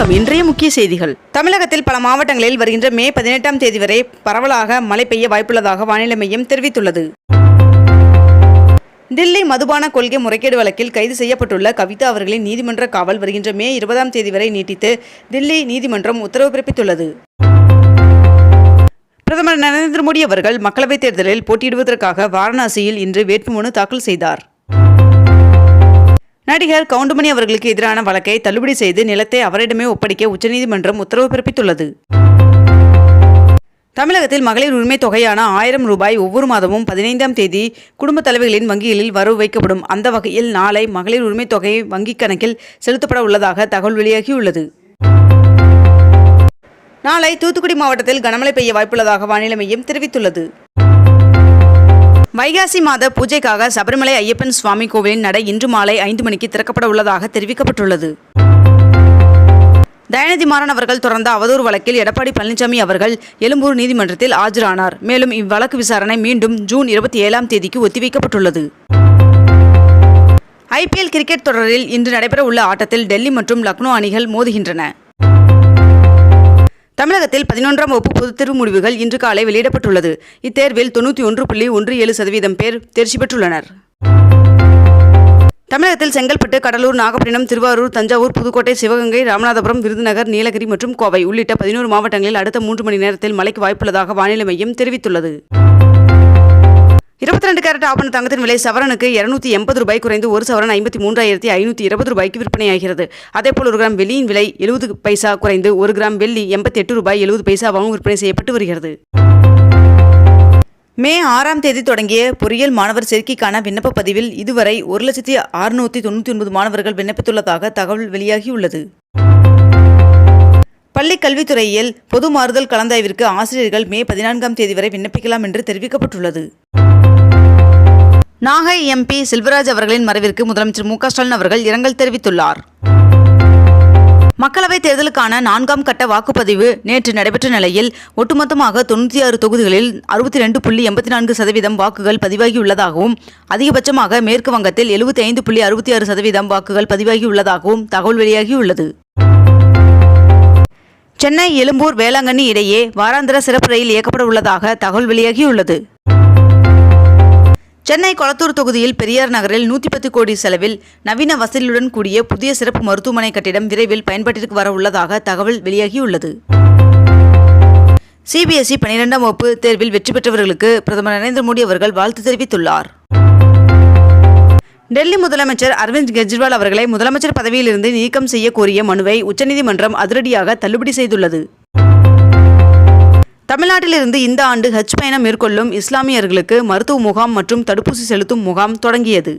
வணக்கம். இன்றைய முக்கிய செய்திகள். தமிழகத்தில் பல மாவட்டங்களில் வருகின்ற மே பதினெட்டாம் தேதி வரை பரவலாக மழை பெய்ய வாய்ப்புள்ளதாக வானிலை மையம் தெரிவித்துள்ளது. தில்லி மதுபான கொள்கை முறைகேடு வழக்கில் கைது செய்யப்பட்டுள்ள கவிதா அவர்களின் நீதிமன்ற காவல் வருகின்ற மே இருபதாம் தேதி வரை நீட்டித்து தில்லி நீதிமன்றம் உத்தரவு பிறப்பித்துள்ளது. பிரதமர் நரேந்திர மோடி அவர்கள் மக்களவைத் தேர்தலில் போட்டியிடுவதற்காக வாரணாசியில் இன்று வேட்புமனு தாக்கல் செய்தார். நடிகர் கவுண்டமணி அவர்களுக்கு எதிரான வழக்கை தள்ளுபடி செய்து நிலத்தை அவரிடமே ஒப்படைக்க உச்சநீதிமன்றம் உத்தரவு பிறப்பித்துள்ளது. தமிழகத்தில் மகளிர் உரிமை தொகையான ஆயிரம் ரூபாய் ஒவ்வொரு மாதமும் பதினைந்தாம் தேதி குடும்பத் தலைவிகளின் வங்கிகளில் வரவு வைக்கப்படும். அந்த வகையில் நாளை மகளிர் உரிமை தொகை வங்கிக் கணக்கில் செலுத்தப்பட உள்ளதாக தகவல் வெளியாகியுள்ளது. நாளை தூத்துக்குடி மாவட்டத்தில் கனமழை பெய்ய வாய்ப்புள்ளதாக வானிலை மையம் தெரிவித்துள்ளது. வைகாசி மாத பூஜைக்காக சபரிமலை ஐயப்பன் சுவாமி கோவிலின் நடை இன்று மாலை ஐந்து மணிக்கு திறக்கப்பட உள்ளதாக தெரிவிக்கப்பட்டுள்ளது. தயாநிதி மாறன் அவர்கள் தொடர்ந்த அவதூறு வழக்கில் எடப்பாடி பழனிசாமி அவர்கள் எழும்பூர் நீதிமன்றத்தில் ஆஜரானார். மேலும் இவ்வழக்கு விசாரணை மீண்டும் ஜூன் இருபத்தி ஏழாம் தேதிக்கு ஒத்திவைக்கப்பட்டுள்ளது. ஐபிஎல் கிரிக்கெட் தொடரில் இன்று நடைபெற உள்ள ஆட்டத்தில் டெல்லி மற்றும் லக்னோ அணிகள் மோதுகின்றன. தமிழகத்தில் பதினொன்றாம் வகுப்பு பொதுத் தேர்வு முடிவுகள் இன்று காலை வெளியிடப்பட்டுள்ளது. இத்தேர்வில் தொண்ணூற்றி ஒன்று புள்ளி ஒன்று ஏழு சதவீதம் பேர் தேர்ச்சி பெற்றுள்ளனர். தமிழகத்தில் செங்கல்பட்டு கடலூர் நாகப்பட்டினம் திருவாரூர் தஞ்சாவூர் புதுக்கோட்டை சிவகங்கை ராமநாதபுரம் விருதுநகர் நீலகிரி மற்றும் கோவை உள்ளிட்ட பதினோரு மாவட்டங்களில் அடுத்த மூன்று மணி நேரத்தில் மழைக்கு வாய்ப்புள்ளதாக வானிலை மையம் தெரிவித்துள்ளது. இருபத்தி ரெண்டு கேரட் ஆபண தங்கத்தின் விலை சவரனுக்கு இருநூத்தி எண்பது ரூபாய் குறைந்து ஒரு சவரன் ஐம்பத்தி மூன்றாயிரத்தி ஐநூற்றி இருபது ரூபாய்க்கு விற்பனையாகிறது. அதேபோல் ஒரு கிராம் வெள்ளியின் விலை எழுபது பைசா குறைந்து ஒரு கிராம் வெள்ளி எண்பத்தி எட்டு ரூபாய் எழுபது பைசாவாகவும் விற்பனை செய்யப்பட்டு வருகிறது. மே ஆறாம் தேதி தொடங்கிய பொறியியல் மாணவர் சேர்க்கைக்கான விண்ணப்ப பதிவில் இதுவரை ஒரு லட்சத்தி அறுநூற்றி தொண்ணூற்றி ஒன்பது மாணவர்கள் விண்ணப்பித்துள்ளதாக தகவல் வெளியாகியுள்ளது. பள்ளி கல்வித்துறையில் பொது மாறுதல் கலந்தாய்விற்கு ஆசிரியர்கள் மே பதினான்காம் தேதி வரை விண்ணப்பிக்கலாம் என்று தெரிவிக்கப்பட்டுள்ளது. நாகை எம்பி செல்வராஜ் அவர்களின் மறைவிற்கு முதலமைச்சர் மு ஸ்டாலின் அவர்கள் இரங்கல் தெரிவித்துள்ளார். மக்களவைத் தேர்தலுக்கான நான்காம் கட்ட வாக்குப்பதிவு நேற்று நடைபெற்ற நிலையில் ஒட்டுமொத்தமாக தொண்ணூற்றி ஆறு தொகுதிகளில் அறுபத்தி ரெண்டு புள்ளி எண்பத்தி நான்கு சதவீதம் வாக்குகள் பதிவாகியுள்ளதாகவும் அதிகபட்சமாக மேற்கு வங்கத்தில் எழுபத்தி ஐந்து புள்ளி அறுபத்தி ஆறு சதவீதம் வாக்குகள் பதிவாகியுள்ளதாகவும் தகவல் வெளியாகியுள்ளது. சென்னை எழும்பூர் வேளாங்கண்ணி இடையே வாராந்திர சிறப்பு ரயில் இயக்கப்பட உள்ளதாக தகவல் வெளியாகியுள்ளது. சென்னை கொளத்தூர் தொகுதியில் பெரியார் நகரில் நூற்றி பத்து கோடி செலவில் நவீன வசதியுடன் கூடிய புதிய சிறப்பு மருத்துவமனை கட்டிடம் விரைவில் பயன்பாட்டிற்கு வர உள்ளதாக தகவல் வெளியாகியுள்ளது. சிபிஎஸ்இ பனிரெண்டாம் வகுப்பு தேர்வில் வெற்றி பெற்றவர்களுக்கு பிரதமர் நரேந்திர மோடி அவர்கள் வாழ்த்து தெரிவித்துள்ளார். டெல்லி முதலமைச்சர் அரவிந்த் கெஜ்ரிவால் அவர்களை முதலமைச்சர் பதவியிலிருந்து நீக்கம் செய்ய கோரிய மனுவை உச்சநீதிமன்றம் அதிரடியாக தள்ளுபடி செய்துள்ளது. தமிழ்நாட்டிலிருந்து இந்த ஆண்டு ஹஜ் பயணம் மேற்கொள்ளும் இஸ்லாமியர்களுக்கு மருத்துவ முகாம் மற்றும் தடுப்பூசி செலுத்தும் முகாம் தொடங்கியது.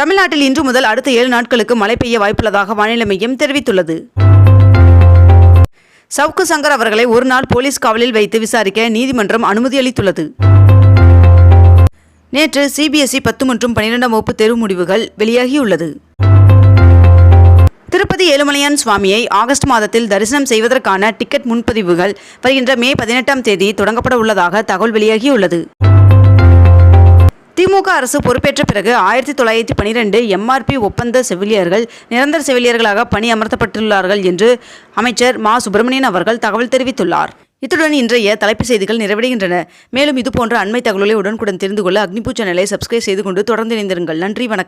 தமிழ்நாட்டில் இன்று முதல் அடுத்த ஏழு நாட்களுக்கு மழை பெய்ய வாய்ப்புள்ளதாக வானிலை மையம் தெரிவித்துள்ளது. சவுக்கு சங்கர் அவர்களை ஒரு நாள் போலீஸ் காவலில் வைத்து விசாரிக்க நீதிமன்றம் அனுமதி அளித்துள்ளது. நேற்று சிபிஎஸ்இ பத்து மற்றும் பனிரெண்டாம் வகுப்பு தேர்வு முடிவுகள் வெளியாகியுள்ளது. திருப்பதி ஏழுமலையான் சுவாமியை ஆகஸ்ட் மாதத்தில் தரிசனம் செய்வதற்கான டிக்கெட் முன்பதிவுகள் வருகின்ற மே பதினெட்டாம் தேதி தொடங்கப்பட உள்ளதாக தகவல் வெளியாகியுள்ளது. திமுக அரசு பொறுப்பேற்ற பிறகு ஆயிரத்தி தொள்ளாயிரத்தி பனிரெண்டு எம்ஆர்பி ஒப்பந்த செவிலியர்கள் நிரந்தர செவிலியர்களாக பணி அமர்த்தப்பட்டுள்ளார்கள் என்று அமைச்சர் மா. சுப்பிரமணியன் அவர்கள் தகவல் தெரிவித்துள்ளார். இத்துடன் இன்றைய தலைப்பு செய்திகள் நிறைவடைகின்றன. மேலும் இதுபோன்ற அண்மை தகவல்களை உடனுக்குடன் தெரிந்து கொள்ள அக்னிபூ சேனலை சப்ஸ்கிரைப் செய்து கொண்டு தொடர்ந்து இணைந்திருங்கள். நன்றி வணக்கம்.